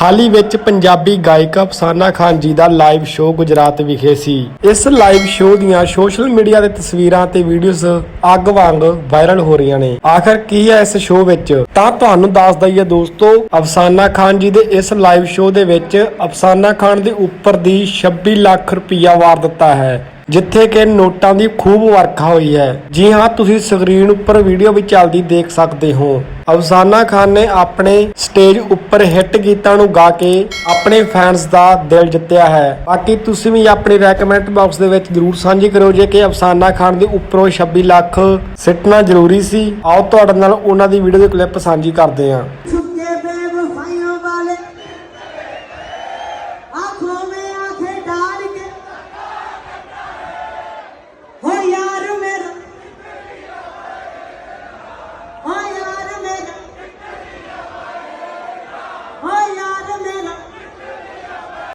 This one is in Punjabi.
ਹਾਲ ਹੀ ਵਿੱਚ ਪੰਜਾਬੀ ਗਾਇਕ ਅਫਸਾਨਾ ਖਾਨ ਜੀ ਦਾ ਲਾਈਵ ਸ਼ੋਅ ਗੁਜਰਾਤ ਵਿਖੇ ਸੀ। ਇਸ ਲਾਈਵ ਸ਼ੋਅ ਦੀਆਂ ਸੋਸ਼ਲ ਮੀਡੀਆ ਤੇ ਤਸਵੀਰਾਂ ਤੇ ਵੀਡੀਓਜ਼ ਅੱਗ ਵਾਂਗ ਵਾਇਰਲ ਹੋ ਰਹੀਆਂ ਨੇ। ਆਖਰ ਕੀ ਹੈ ਇਸ ਸ਼ੋਅ ਵਿੱਚ? ਤਾਂ ਤੁਹਾਨੂੰ ਦੱਸ ਦਈਏ ਦੋਸਤੋ, ਅਫਸਾਨਾ ਖਾਨ ਜੀ ਦੇ ਇਸ ਲਾਈਵ ਸ਼ੋਅ ਦੇ ਵਿੱਚ ਅਫਸਾਨਾ ਖਾਨ ਦੇ ਉੱਪਰ ਦੀ 26 ਲੱਖ ਰੁਪਇਆ ਵਾਰ ਦਿੱਤਾ ਹੈ। ਜਿੱਥੇ ਕਿ ਨੋਟਾਂ ਦੀ ਖੂਬ ਵਰਖਾ ਹੋਈ ਹੈ। ਜੀ ਹਾਂ, ਤੁਸੀਂ ਸਕਰੀਨ ਉੱਪਰ ਵੀਡੀਓ ਵੀ ਚੱਲਦੀ ਦੇਖ ਸਕਦੇ ਹੋ। ਅਫਸਾਨਾ ਖਾਨ ਨੇ ਆਪਣੇ ਸਟੇਜ ਉੱਪਰ ਹਿੱਟ ਗੀਤਾਂ ਨੂੰ ਗਾ ਕੇ ਆਪਣੇ ਫੈਨਸ ਦਾ ਦਿਲ ਜਿੱਤਿਆ ਹੈ। ਬਾਕੀ ਤੁਸੀਂ ਵੀ ਆਪਣੀ ਰეკਮੈਂਟ ਬਾਕਸ ਦੇ ਵਿੱਚ ਜਰੂਰ ਸਾਂਝੀ ਕਰੋ ਜੇ ਕਿ ਅਫਸਾਨਾ ਖਾਨ ਦੇ ਉੱਪਰੋਂ 26 ਲੱਖ ਸਿੱਟਣਾ ਜ਼ਰੂਰੀ ਸੀ। ਆਓ ਤੁਹਾਡੇ ਨਾਲ ਉਹਨਾਂ ਦੀ ਵੀਡੀਓ ਦੀ ਕਲਿੱਪ ਸਾਂਝੀ ਕਰਦੇ ਹਾਂ।